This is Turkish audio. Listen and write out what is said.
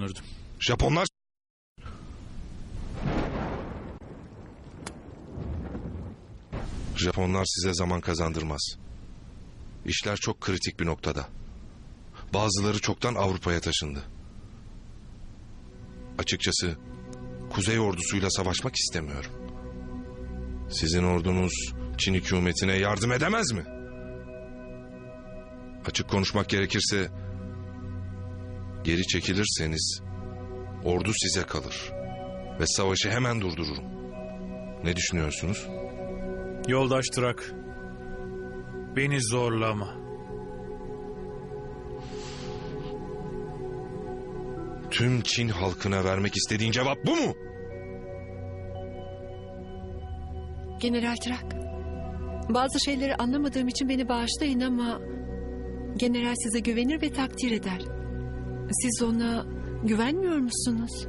sanırdım. Japonlar Japonlar size zaman kazandırmaz. İşler çok kritik bir noktada. Bazıları çoktan Avrupa'ya taşındı. Açıkçası Kuzey ordusuyla savaşmak istemiyorum. Sizin ordunuz Çin hükümetine yardım edemez mi? Açık konuşmak gerekirse geri çekilirseniz ordu size kalır ve savaşı hemen durdururum. Ne düşünüyorsunuz? Yoldaş Trak. Beni zorlama. Tüm Çin halkına vermek istediğin cevap bu mu? General Trak. Bazı şeyleri anlamadığım için beni bağışlayın ama... General size güvenir ve takdir eder. Siz ona güvenmiyor musunuz?